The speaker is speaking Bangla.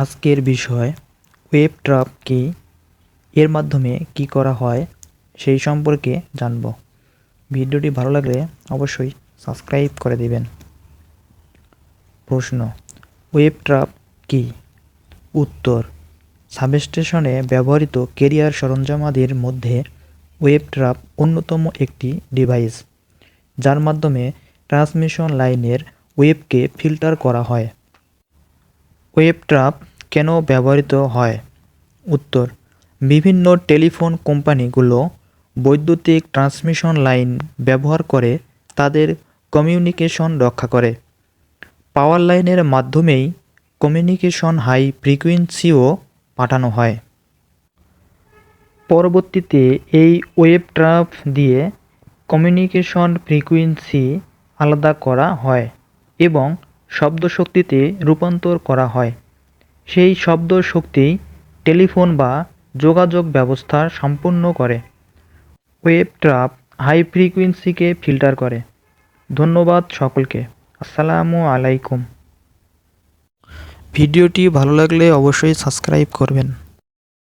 আজকের বিষয়, ওয়েব ট্রাপ কি? এর মাধ্যমে কি করা হয়? সেই সম্পর্কে জানব। ভিডিওটি ভালো লাগলে অবশ্যই সাবস্ক্রাইব করে দিবেন। প্রশ্ন, ওয়েব ট্রাপ কি? উত্তর, সাবস্টেশনে ব্যবহৃত কেরিয়ার সরঞ্জামাদির মধ্যে ওয়েব ট্রাপ অন্যতম একটি ডিভাইস, যার মাধ্যমে ট্রান্সমিশন লাইনের ওয়েবকে ফিল্টার করা হয়। ওয়েব ট্রাপ কেন ব্যবহৃত হয়? উত্তর, বিভিন্ন টেলিফোন কোম্পানিগুলো বৈদ্যুতিক ট্রান্সমিশন লাইন ব্যবহার করে তাদের কমিউনিকেশন রক্ষা করে। পাওয়ার লাইনের মাধ্যমেই কমিউনিকেশন হাই ফ্রিকুয়েন্সিও পাঠানো হয়। পরবর্তীতে এই ওয়েব ট্রাপ দিয়ে কমিউনিকেশন ফ্রিকোয়েন্সি আলাদা করা হয় এবং শব্দ শক্তিতে রূপান্তর করা হয়। সেই শব্দ শক্তি টেলিফোন বা যোগাযোগ ব্যবস্থা সম্পূর্ণ করে। ওয়েব ট্রাপ হাই ফ্রিকুয়েন্সিকে ফিল্টার করে। ধন্যবাদ সকলকে। আসসালামু আলাইকুম। ভিডিওটি ভালো লাগলে অবশ্যই সাবস্ক্রাইব করবেন।